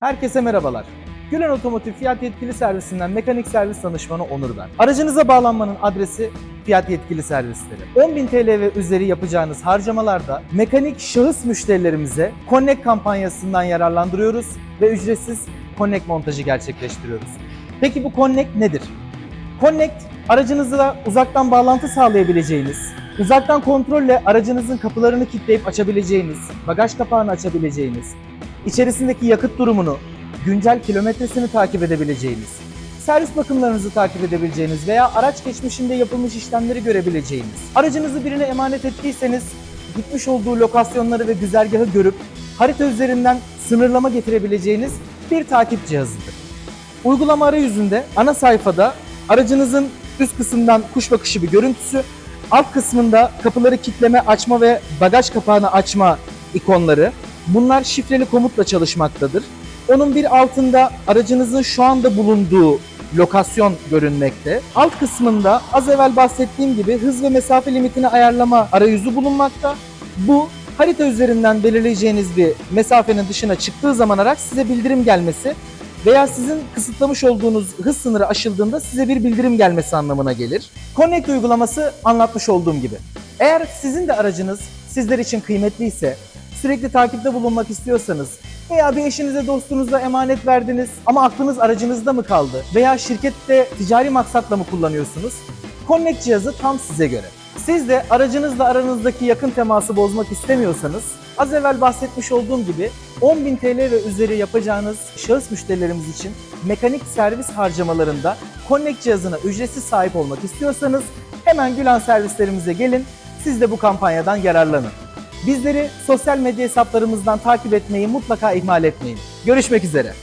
Herkese merhabalar. Gülen Otomotiv Fiyat Yetkili Servisinden mekanik servis danışmanı Onur ben. Aracınıza bağlanmanın adresi Fiyat Yetkili Servisleri. 10.000 TL ve üzeri yapacağınız harcamalarda mekanik şahıs müşterilerimize Connect kampanyasından yararlandırıyoruz ve ücretsiz Connect montajı gerçekleştiriyoruz. Peki bu Connect nedir? Connect, aracınızla uzaktan bağlantı sağlayabileceğiniz, uzaktan kontrolle aracınızın kapılarını kilitleyip açabileceğiniz, bagaj kapağını açabileceğiniz, içerisindeki yakıt durumunu, güncel kilometresini takip edebileceğiniz, servis bakımlarınızı takip edebileceğiniz veya araç geçmişinde yapılmış işlemleri görebileceğiniz, aracınızı birine emanet ettiyseniz gitmiş olduğu lokasyonları ve güzergahı görüp harita üzerinden sınırlama getirebileceğiniz bir takip cihazıdır. Uygulama arayüzünde ana sayfada aracınızın üst kısımdan kuş bakışı bir görüntüsü, alt kısmında kapıları kitleme, açma ve bagaj kapağını açma ikonları. Bunlar şifreli komutla çalışmaktadır. Onun bir altında aracınızın şu anda bulunduğu lokasyon görünmekte. Alt kısmında az evvel bahsettiğim gibi hız ve mesafe limitini ayarlama arayüzü bulunmakta. Bu harita üzerinden belirleyeceğiniz bir mesafenin dışına çıktığı zaman araç size bildirim gelmesi veya sizin kısıtlamış olduğunuz hız sınırı aşıldığında size bir bildirim gelmesi anlamına gelir. Connect uygulaması anlatmış olduğum gibi. Eğer sizin de aracınız sizler için kıymetliyse, sürekli takipte bulunmak istiyorsanız veya bir eşinize dostunuza emanet verdiniz ama aklınız aracınızda mı kaldı veya şirkette ticari maksatla mı kullanıyorsunuz? Connect cihazı tam size göre. Siz de aracınızla aranızdaki yakın teması bozmak istemiyorsanız az evvel bahsetmiş olduğum gibi 10.000 TL ve üzeri yapacağınız şahıs müşterilerimiz için mekanik servis harcamalarında Connect cihazına ücretsiz sahip olmak istiyorsanız hemen Gülen servislerimize gelin. Siz de bu kampanyadan yararlanın. Bizleri sosyal medya hesaplarımızdan takip etmeyi mutlaka ihmal etmeyin. Görüşmek üzere.